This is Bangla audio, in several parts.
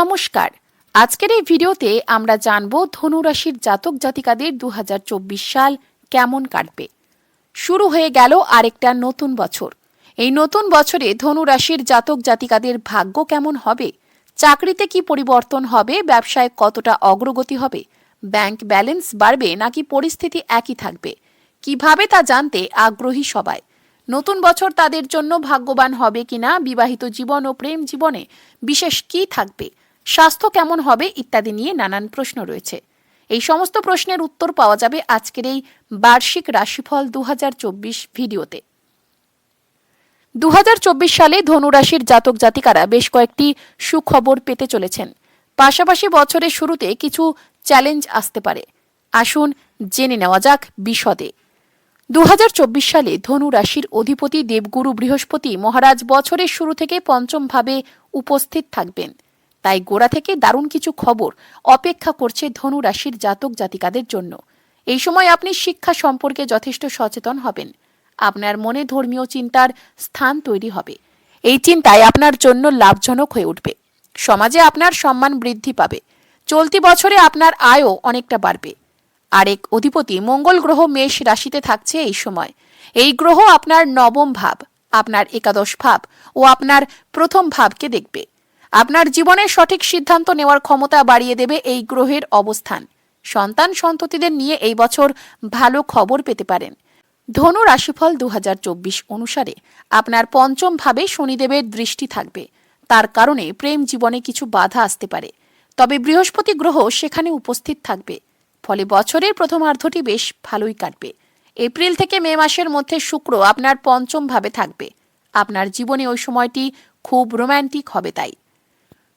নমস্কার। আজকের এই ভিডিওতে আমরা জানব ধনুরাশির জাতক জাতিকাদের দু হাজার চব্বিশ সাল কেমন কাটবে। শুরু হয়ে গেল আরেকটা নতুন বছর। এই নতুন বছরে ধনুরাশির জাতক জাতিকাদের ভাগ্য কেমন হবে? চাকরিতে কি পরিবর্তন হবে? ব্যবসায় কতটা অগ্রগতি হবে? ব্যাংক ব্যালেন্স বাড়বে নাকি পরিস্থিতি একই থাকবে? কীভাবে তা জানতে আগ্রহী সবাই? নতুন বছর তাদের জন্য ভাগ্যবান হবে কিনা? বিবাহিত জীবন ও প্রেম জীবনে বিশেষ কি থাকবে? স্বাস্থ্য কেমন হবে ইত্যাদি নিয়ে নানান প্রশ্ন রয়েছে। এই সমস্ত প্রশ্নের উত্তর পাওয়া যাবে আজকের এই বার্ষিক রাশিফল দু ভিডিওতে। দু সালে ধনুরাশির জাতক জাতিকারা বেশ কয়েকটি সুখবর পেতে চলেছেন। পাশাপাশি বছরের শুরুতে কিছু চ্যালেঞ্জ আসতে পারে। আসুন জেনে নেওয়া যাক বিশদে। দু হাজার চব্বিশ সালে ধনু রাশির অধিপতি দেবগুরু বৃহস্পতি মহারাজ বছরের শুরু থেকে পঞ্চমভাবে উপস্থিত থাকবেন। তাই গোড়া থেকে দারুণ কিছু খবর অপেক্ষা করছে ধনু রাশির জাতক জাতিকাদের জন্য। এই সময় আপনি শিক্ষা সম্পর্কে যথেষ্ট সচেতন হবেন। আপনার মনে ধর্মীয় চিন্তার স্থান তৈরি হবে। এই চিন্তায় আপনার জন্য লাভজনক হয়ে উঠবে। সমাজে আপনার সম্মান বৃদ্ধি পাবে। চলতি বছরে আপনার আয়ও অনেকটা বাড়বে। আরেক অধিপতি মঙ্গল গ্রহ মেষ রাশিতে থাকছে এই সময়। এই গ্রহ আপনার নবম ভাব, আপনার একাদশ ভাব ও আপনার প্রথম ভাবকে দেখবে। আপনার জীবনের সঠিক সিদ্ধান্ত নেওয়ার ক্ষমতা বাড়িয়ে দেবে এই গ্রহের অবস্থান। সন্তান সন্ততিদের নিয়ে এই বছর ভালো খবর পেতে পারেন। ধনু রাশিফল দু হাজার চব্বিশ অনুসারে আপনার পঞ্চম ভাবে শনিদেবের দৃষ্টি থাকবে। তার কারণে প্রেম জীবনে কিছু বাধা আসতে পারে। তবে বৃহস্পতি গ্রহ সেখানে উপস্থিত থাকবে। ফলে বছরের প্রথমার্ধটি বেশ ভালোই কাটবে। এপ্রিল থেকে মে মাসের মধ্যে শুক্র আপনার পঞ্চম ভাবে থাকবে। আপনার জীবনে ওই সময়টি খুব রোম্যান্টিক হবে তাই।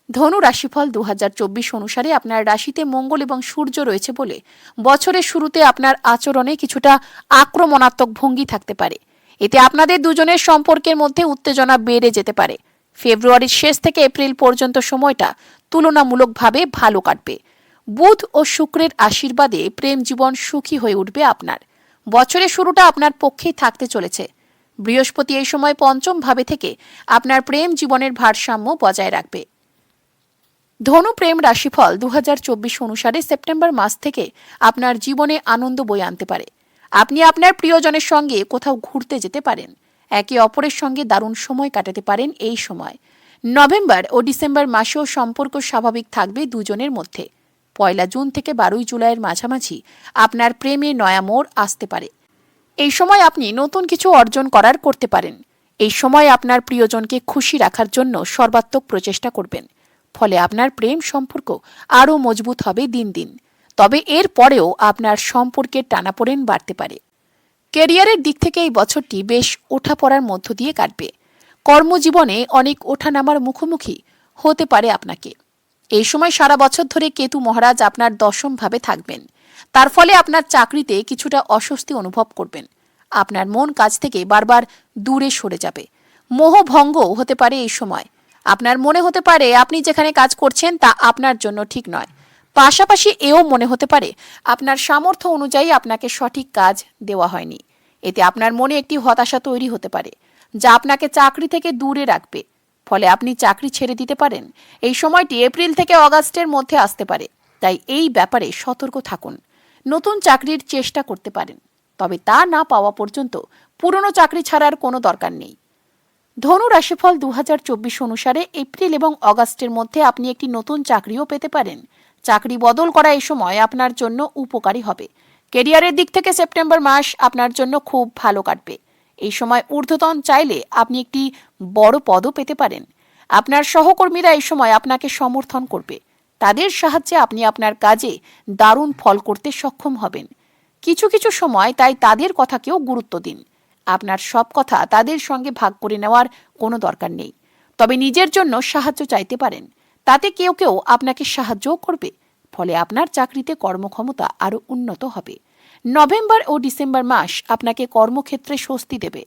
ধনু রাশিফল দু হাজার চব্বিশ অনুসারে আপনার রাশিতে মঙ্গল এবং সূর্য রয়েছে বলে বছরের শুরুতে আপনার আচরণে কিছুটা আক্রমণাত্মক ভঙ্গি থাকতে পারে। এতে আপনাদের দুজনের সম্পর্কের মধ্যে উত্তেজনা বেড়ে যেতে পারে। ফেব্রুয়ারির শেষ থেকে এপ্রিল পর্যন্ত সময়টা তুলনামূলকভাবে ভালো কাটবে। বুধ ও শুক্রের আশীর্বাদে প্রেম জীবন সুখী হয়ে উঠবে আপনার। বছরের শুরুটা আপনার পক্ষেই থাকতে চলেছে। বৃহস্পতি এই সময় পঞ্চম ভাবে থেকে আপনার প্রেম জীবনের ভারসাম্য বজায় রাখবে। ধনু প্রেম রাশিফল দু হাজার চব্বিশ অনুসারে সেপ্টেম্বর মাস থেকে আপনার জীবনে আনন্দ বই আনতে পারে। আপনি আপনার প্রিয়জনের সঙ্গে কোথাও ঘুরতে যেতে পারেন। একে অপরের সঙ্গে দারুণ সময় কাটাতে পারেন এই সময়। নভেম্বর ও ডিসেম্বর মাসেও সম্পর্ক স্বাভাবিক থাকবে দুজনের মধ্যে। পয়লা জুন থেকে বারোই জুলাইয়ের মাঝামাঝি আপনার প্রেমে নয়া মোড় আসতে পারে। এই সময় আপনি নতুন কিছু অর্জন করার করতে পারেন। এই সময় আপনার প্রিয়জনকে খুশি রাখার জন্য সর্বাত্মক প্রচেষ্টা করবেন। ফলে আপনার প্রেম সম্পর্ক আরও মজবুত হবে দিন দিন। তবে এর পরেও আপনার সম্পর্কের টানাপোড়েন বাড়তে পারে। কেরিয়ারের দিক থেকে এই বছরটি বেশ ওঠাপড়ার মধ্য দিয়ে কাটবে। কর্মজীবনে অনেক ওঠানামার মুখোমুখি হতে পারে আপনাকে। এই সময় সারা বছর ধরে কেতু মহারাজ আপনার দশম ভাবে থাকবেন। তার ফলে আপনার চাকরিতে কিছুটা অস্বস্তি অনুভব করবেন। আপনার মন কাজ থেকে বারবার দূরে সরে যাবে। মোহভঙ্গ হতে পারে এই সময়। আপনার মনে হতে পারে আপনি যেখানে কাজ করছেন তা আপনার জন্য ঠিক নয়। পাশাপাশি এও মনে হতে পারে আপনার সামর্থ্য অনুযায়ী আপনাকে সঠিক কাজ দেওয়া হয়নি। এতে আপনার মনে একটি হতাশা তৈরি হতে পারে, যা আপনাকে চাকরি থেকে দূরে রাখবে। ফলে আপনি চাকরি ছেড়ে দিতে পারেন। এই সময়টি এপ্রিল থেকে অগাস্টের মধ্যে আসতে পারে, তাই এই ব্যাপারে সতর্ক থাকুন। নতুন চাকরির চেষ্টা করতে পারেন, তবে তা না পাওয়া পর্যন্ত পুরনো চাকরি ছাড়ার কোনো দরকার নেই। ধনু রাশিফল দু হাজার চব্বিশ অনুসারে এপ্রিল এবং অগাস্টের মধ্যে আপনি একটি নতুন চাকরিও পেতে পারেন। চাকরি বদল করা এই সময় আপনার জন্য উপকারী হবে। কেরিয়ারের দিক থেকে সেপ্টেম্বর মাস আপনার জন্য খুব ভালো কাটবে। এই সময় ঊর্ধ্বতন চাইলে আপনি একটি বড় পদও পেতে পারেন। আপনার সহকর্মীরা এই সময় আপনাকে সমর্থন করবে। তাদের সাহায্যে আপনি আপনার কাজে দারুণ ফল করতে সক্ষম হবেন। কিছু কিছু সময় তাই তাদের কথাকেও গুরুত্ব দিন। আপনার সব কথা তাদের সঙ্গে ভাগ করে নেওয়ার কোনো দরকার নেই। তবে নিজের জন্য সাহায্য চাইতে পারেন। তাতে কেউ কেউ আপনাকে সাহায্যও করবে। ফলে আপনার চাকরিতে কর্মক্ষমতা আরও উন্নত হবে। নভেম্বর ও ডিসেম্বর মাস আপনাকে কর্মক্ষেত্রে স্বস্তি দেবে।